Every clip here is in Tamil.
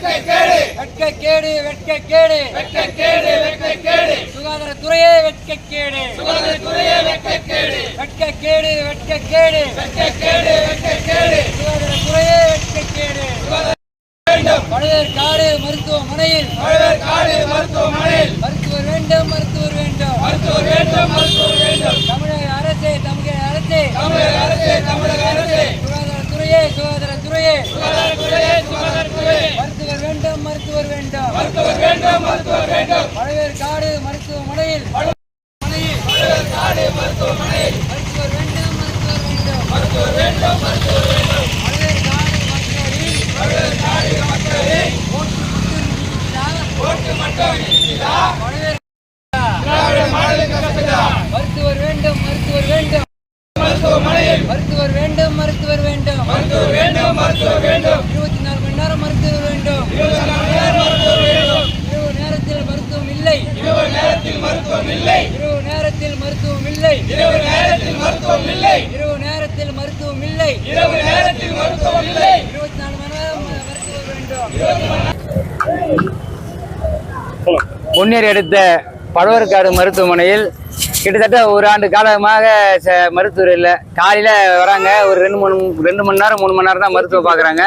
வெட்கக்கேடு வெட்கக்கேடு வெட்கக்கேடு வெட்கக்கேடு சுகாதாரத்துறையே வெட்கக்கேடு சுகாதாரத்துறையே வெட்கக்கேடு வெட்கக்கேடு வெட்கக்கேடு வெட்கக்கேடு வெட்கக்கேடு சுகாதாரத்துறையே வெட்கக்கேடு பழையர் காடு. மருத்துவமனையில் பழையர் காடு. மருத்துவமனையில். மருத்துவர் வேண்டும் மருத்துவர் வேண்டும் மருத்துவர் வேண்டும் தமிழக அரசே தமிழக அரசே தமிழக அரசே தமிழக அரசே சுகாதாரத்துறையே சுகாதாரத்துறையே சுகாதாரத்துறையே சுகாதாரத்துறையே மருத்துவர் வேண்டும் மருத்துவர் வேண்டும். மருத்துவர் வேண்டும் மருத்துவர் வேண்டும் பழையர் காடு மருத்துவமனையில். மருத்துவமனையில் மருத்துவர் வேண்டும் மருத்துவர் வேண்டும். மருத்துவர் வேண்டும் மருத்துவர் வேண்டும் ஓட்டு மட்டும் மருத்துவர் வேண்டும் மருத்துவர் வேண்டும் மருத்துவமனையில் மருத்துவர் வேண்டும் மருத்துவர் வேண்டும். மருத்துவர் வேண்டும் மருத்துவர் வேண்டும் இருபத்தி நாலு மணி நேரம் மருத்துவர் வேண்டும் இரவு நேரத்தில் மருத்துவம் இல்லை இரவு நேரத்தில் மருத்துவம் இல்லை இரவு நேரத்தில் மருத்துவம் இல்லை இரவு நேரத்தில் மருத்துவம் இல்லை இரவு நேரத்தில் மருத்துவம் இல்லை இரவு நேரத்தில் மருத்துவம் இல்லை இருபத்தி நாலு மணி நேரம் மருத்துவர் வேண்டும். பொன்னேரி அடுத்த பழவர்காடு மருத்துவமனையில் கிட்டத்தட்ட ஒரு ஆண்டு காலமாக ச- மருத்துவர் இல்லை. காலையில் வராங்க. ஒரு ரெண்டு மூணு ரெண்டு மணி நேரம் மூணு மணி நேரம் தான் மருத்துவம் பார்க்குறாங்க.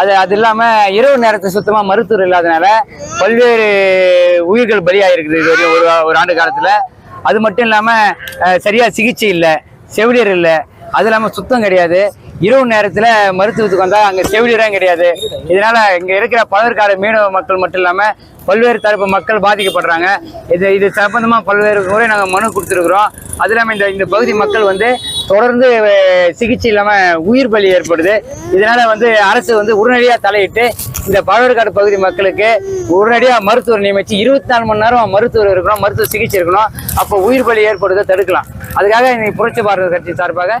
அது அது இல்லாமல் இரவு நேரத்தை சுத்தமாக மருத்துவர் இல்லாதனால பல்வேறு உயிர்கள் பலியாகிருக்குது இது வரையும் ஒரு ஒரு ஆண்டு காலத்தில். அது மட்டும் இல்லாமல் சரியாக சிகிச்சை இல்லை செவிலியர் இல்லை அது இல்லாமல் சுத்தம் கிடையாது. இரவு நேரத்தில் மருத்துவத்துக்கு வந்தால் அங்கே செவிலியரும் கிடையாது. இதனால் இங்கே இருக்கிற பழற்காடு மீனவ மக்கள் மட்டும் இல்லாமல் பல்வேறு தரப்பு மக்கள் பாதிக்கப்படுறாங்க. இது இது சம்பந்தமாக பல்வேறு முறை நாங்கள் மனு கொடுத்துருக்குறோம். அது இல்லாமல் இந்த இந்த பகுதி மக்கள் வந்து தொடர்ந்து சிகிச்சை இல்லாமல் உயிர் பலி ஏற்படுது. இதனால் வந்து அரசு வந்து உடனடியாக தலையிட்டு இந்த பழவர்காடு பகுதி மக்களுக்கு உடனடியாக மருத்துவர் நியமித்து இருபத்தி நாலு மணி நேரம் மருத்துவர் இருக்கணும் மருத்துவ சிகிச்சை இருக்கணும். அப்போ உயிர் பலி ஏற்படுறதை தடுக்கலாம். அதுக்காக இன்னைக்கு புரட்சி பாரத கட்சி சார்பாக